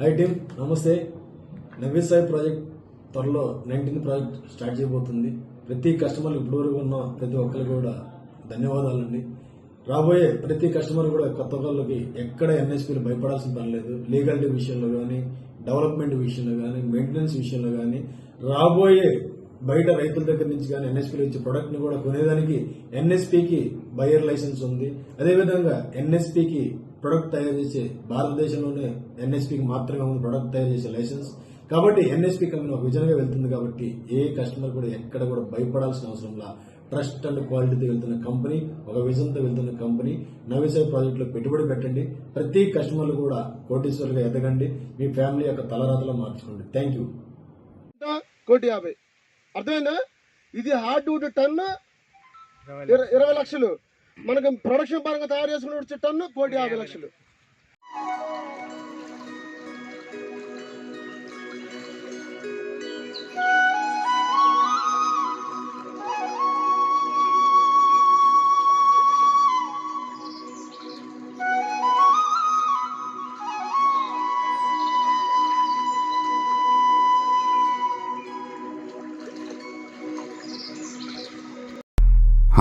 High team నమస్తే. Navi Sai project త్వరలో nineteen project start చేయబోతుంది. ప్రతి కస్టమర్ ఇప్పటివరకు ఉన్న ప్రతి ఒక్కరికి కూడా ధన్యవాదాలండి. రాబోయే ప్రతి కస్టమర్ కూడా కొత్త వాళ్ళకి ఎక్కడ ఎన్ఎస్పీలు భయపడాల్సిన పని లేదు. లీగాలిటీ విషయంలో కానీ డెవలప్మెంట్ విషయంలో కానీ మెయింటెనెన్స్ విషయంలో కానీ రాబోయే బయట రైతుల దగ్గర నుంచి కానీ ఎన్ఎస్పీలో ఇచ్చే ప్రొడక్ట్ని కూడా కొనేదానికి ఎన్ఎస్పీకి బయర్ లైసెన్స్ ఉంది. అదేవిధంగా ఎన్ఎస్పీకి ప్రొడక్ట్ తయారు చేసే భారతదేశంలోనే ఎన్ఎస్పీకి మాత్రమే ఉంది ప్రొడక్ట్ తయారు చేసే లైసెన్స్ కాబట్టి ఎన్ఎస్పీ కంపెనీ ఒక విజన్గా వెళ్తుంది కాబట్టి ఏ కస్టమర్ కూడా ఎక్కడ కూడా భయపడాల్సిన అవసరం లా ట్రస్ట్ అండ్ క్వాలిటీతో వెళ్తున్న కంపెనీ ఒక విజన్తో వెళ్తున్న కంపెనీ నవీసాయి ప్రాజెక్టులో పెట్టుబడి పెట్టండి. ప్రతి కస్టమర్లు కూడా కోటీశ్వరులుగా ఎదగండి. మీ ఫ్యామిలీ యొక్క తలరాతలో మార్చుకోండి. థ్యాంక్ యూ కోటి యాభై. అర్థమైందా? ఇది హార్డ్వుడ్ టన్ ఇర- ఇరవై లక్షలు. మనకు ప్రొడక్షన్ పరంగా తయారు చేసుకున్న టన్ను కోటి యాభై లక్షలు.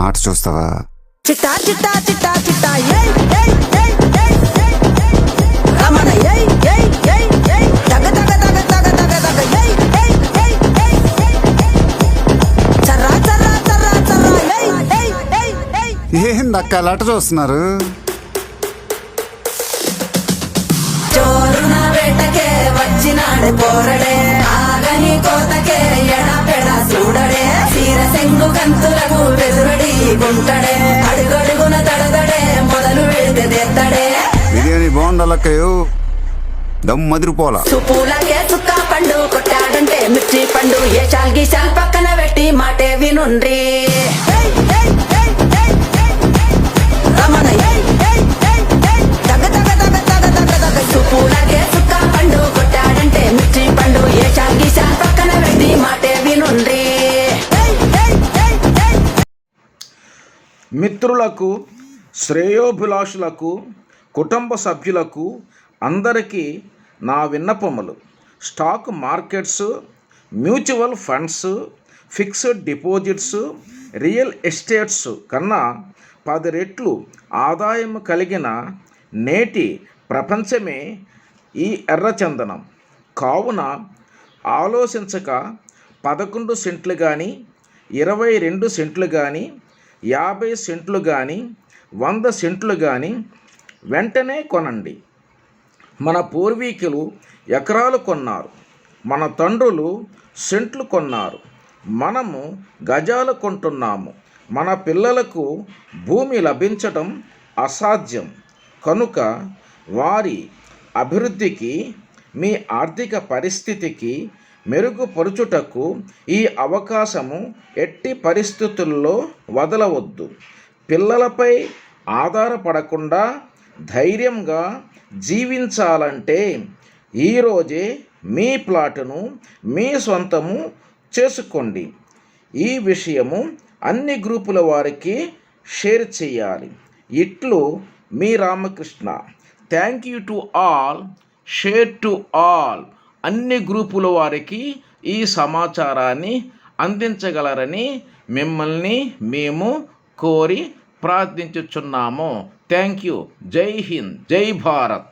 ఆట చూస్తావా చిట్టా చిట్టా చిట్టా చిట్టా ఏయ్ ఏయ్ ఏయ్ ఏయ్ ఏయ్ ఏయ్ రమణ ఏయ్ ఏయ్ ఏయ్ ఏయ్ తగ తగ తగ తగ తగ తగ ఏయ్ ఏయ్ ఏయ్ ఏయ్ ఏయ్ చర్రా చర్రా చర్రా చర్రా ఏయ్ ఏయ్ ఏయ్ ఏయ్ ఏందక్క అలా ఆట చూస్తున్నారు చోరున వేటకే వచ్చినాడు పోరడే ఆగని కోతకే ఎడపెడ చూడడే సెంగు కంతులకు గుంటడే అడుగడుగున తడదడే మొదలు వెడితే తెత్తడే బిర్యానీ బాగుండాలక్కయ్యో. దమ్ సుపూలకే చుక్క పండు కొట్టాడంటే మిర్చి పండు. ఏ చాల్ గీసాల్ పక్కన పెట్టి మాటే వినుండ్రి. మిత్రులకు శ్రేయోభిలాషులకు కుటుంబ సభ్యులకు అందరికీ నా విన్నపములు. Stock markets mutual funds fixed deposits real estates కన్నా పది రెట్లు ఆదాయం కలిగిన నేటి ప్రపంచమే ఈ ఎర్రచందనం కావున ఆలోచించక పదకొండు సెంట్లు కానీ ఇరవై రెండు సెంట్లు కానీ యాభై సెంట్లు కానీ వంద సెంట్లు కానీ వెంటనే కొనండి. మన పూర్వీకులు ఎకరాలు కొన్నారు మన తండ్రులు సెంట్లు కొన్నారు. మనము గజాలు కొంటున్నాము. మన పిల్లలకు భూమి లభించటం అసాధ్యం. కనుక వారి అభివృద్ధికి మీ ఆర్థిక పరిస్థితికి మెరుగుపరుచుటకు ఈ అవకాశము ఎట్టి పరిస్థితుల్లో వదలవద్దు. పిల్లలపై ఆధారపడకుండా ధైర్యంగా జీవించాలంటే ఈరోజే మీ ప్లాటును మీ సొంతము చేసుకోండి. ఈ విషయము అన్ని గ్రూపుల వారికి షేర్ చేయాలి. ఇట్లు మీ Ramakrishna. Thank you to all. Share to all. అన్ని గ్రూపుల వారికి ఈ సమాచారాన్ని అందించగలరని మిమ్మల్ని మేము కోరి ప్రార్థించుచున్నాము. థ్యాంక్ యూ జై హింద్. జై భారత్.